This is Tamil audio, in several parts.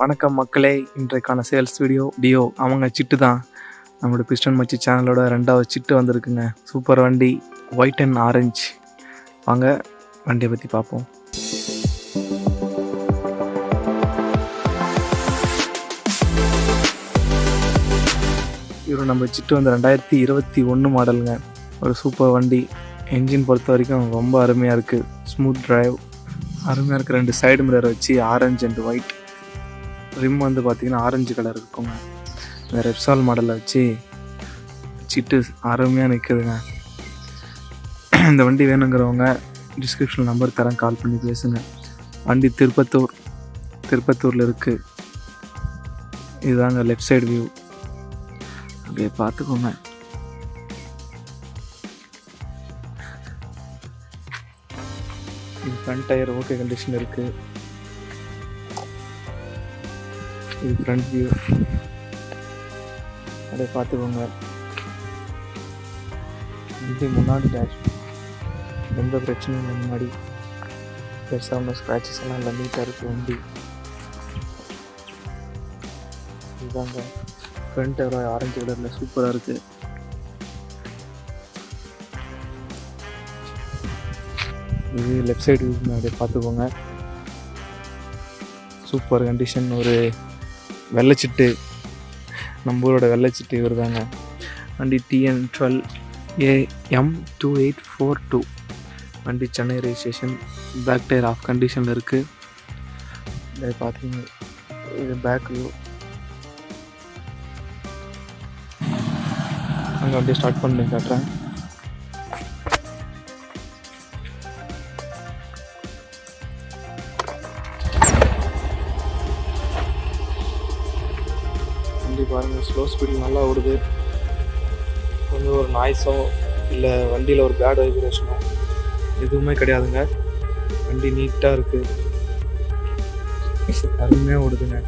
வணக்கம் மக்களே. இன்றைக்கான சேல்ஸ் வீடியோ டியோ அவங்க சிட்டு தான். நம்மளோட பிஸ்டன் மச்சி சேனலோட ரெண்டாவது சிட்டு வந்திருக்குங்க. சூப்பர் வண்டி ஒயிட் அண்ட் ஆரஞ்சு வாங்க வண்டியை பற்றி பார்ப்போம். இவர் நம்ம சிட்டு வந்து ரெண்டாயிரத்தி இருபத்தி ஒன்று மாடலுங்க. ஒரு சூப்பர் வண்டி. என்ஜின் பொறுத்த வரைக்கும் ரொம்ப அருமையாக இருக்குது ஸ்மூத் ட்ரைவ் அருமையாக இருக்குது ரெண்டு சைடு மிரர் வச்சு ஆரஞ்சு அண்ட் ஒயிட் ரிம் வந்து பார்த்திங்கன்னா ஆரஞ்சு கலர் இருக்குங்க. இந்த ரெப்சால் மாடலில் வச்சு சிட்டு அருமையாக நிற்குதுங்க இந்த வண்டி வேணுங்கிறவங்க டிஸ்கிரிப்ஷன் நம்பர் தரேன் கால் பண்ணி பேசுங்க. வண்டி திருப்பத்தூர் திருப்பத்தூரில் இருக்குது இதுதாங்க லெஃப்ட் சைடு வியூ அப்படியே பார்த்துக்கோங்க. இது ஃப்ரண்ட் டயர் ஓகே கண்டிஷன் இருக்குது இது ஃப்ரண்ட் வியூ அப்படியே பார்த்துக்கோங்க. இது முன்னாடி டேஷ் எந்த பிரச்சனையும் இல்லை முன்னாடி. பெருசாக ஒன்றும் ஸ்க்ராச்சஸ் எல்லாம் இல்லை நீட்டாக இருக்குது வண்டி. இதுதாங்க ஃப்ரண்ட் எவ்வளோ ஆரஞ்சு கலரில் சூப்பராக இருக்குது இது லெஃப்ட் சைடு அப்படியே பார்த்துக்கோங்க. சூப்பர் கண்டிஷன் ஒரு வெள்ளைச்சிட்டு. நம்ம ஊரோட வெள்ளைச்சிட்டு இவர் தாங்க வண்டி TN twelve AM two eight four two வண்டி Chennai registration back tyre half கண்டிஷனில் இருக்குது இதை பார்த்தீங்க இது பேக் வியூ அங்கே வண்டியை ஸ்டார்ட் பண்ணி காட்டுறேன். வண்டி பாருங்கள் ஸ்லோ ஸ்பீடில் நல்லா ஓடுது. வந்து ஒரு நாய்ஸோ இல்லை வண்டியில் ஒரு பேட் வைப்ரேஷனோ எதுவுமே கிடையாதுங்க. வண்டி நீட்டாக இருக்குது அருமையாக ஓடுதுங்க.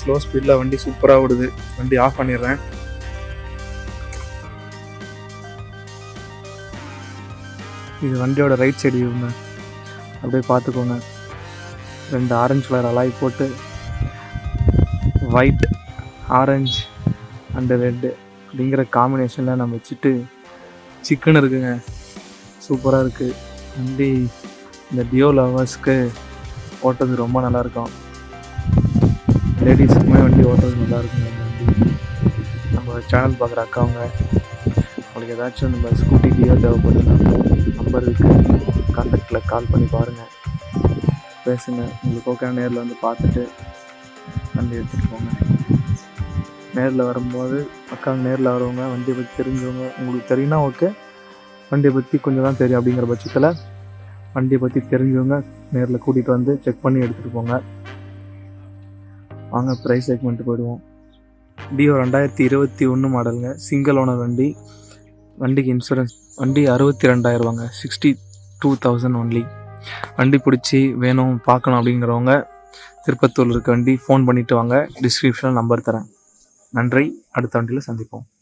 ஸ்லோ ஸ்பீடில் வண்டி சூப்பராக ஓடுது. வண்டி ஆஃப் பண்ணிடுறேன். இது வண்டியோட ரைட் சைடு இவங்க. அப்படியே பார்த்துக்கோங்க. ரெண்டு ஆரஞ்சு கலர் அலாய் போட்டு ஒயிட் ஆரஞ்சு அண்டு ரெட்டு அப்படிங்கிற காம்பினேஷனில் நம்ம வச்சுட்டு சிக்கன் இருக்குங்க. சூப்பராக இருக்குது வண்டி இந்த டியோ லவர்ஸ்க்கு ஓட்டுறது ரொம்ப நல்லாயிருக்கும் லேடிஸுக்குமே வண்டி ஓட்டுறது நல்லா இருக்குங்க இந்த வண்டி நம்ம சேனல் பார்க்குற அக்காவங்க உங்களுக்கு ஏதாச்சும் நம்ம ஸ்கூட்டி டியோ தேவைப்படுதுன்னா நம்பர் இருக்குது கான்டாக்டில் கால் பண்ணி பாருங்கள் பேசுங்க. உங்களுக்கு ஓகே நேரில் வந்து பார்த்துட்டு வண்டி எடுத்துகிட்டு போங்க. நேரில் வரும்போது அக்காங்க நேரில் வரவங்க வண்டியை பற்றி தெரிஞ்சவங்க உங்களுக்கு தெரியும்னா ஓகே வண்டியை பற்றி கொஞ்சம் தான் தெரியும் அப்படிங்கிற பட்சத்தில் வண்டியை பற்றி தெரிஞ்சவங்க நேரில் கூட்டிகிட்டு வந்து செக் பண்ணி எடுத்துகிட்டு போங்க. வாங்க ப்ரைஸ் செக்மெண்ட்டு போயிடுவோம். டிஓ ரெண்டாயிரத்தி இருபத்தி ஒன்று மாடலுங்க சிங்கிள் ஓனர் வண்டி. வண்டிக்கு இன்சூரன்ஸ் வண்டி அறுபத்தி ரெண்டாயிரவாங்க சிக்ஸ்டி டூ தௌசண்ட் ஒன்லி வண்டி பிடிச்சி வேணும் பார்க்கணும் அப்படிங்கிறவங்க திருப்பத்தூர் இருக்க வண்டி ஃபோன் பண்ணிவிட்டு வாங்க. டிஸ்கிரிப்ஷனில் நம்பர் தரேன். நன்றி. அடுத்த வண்டியில் சந்திப்போம்.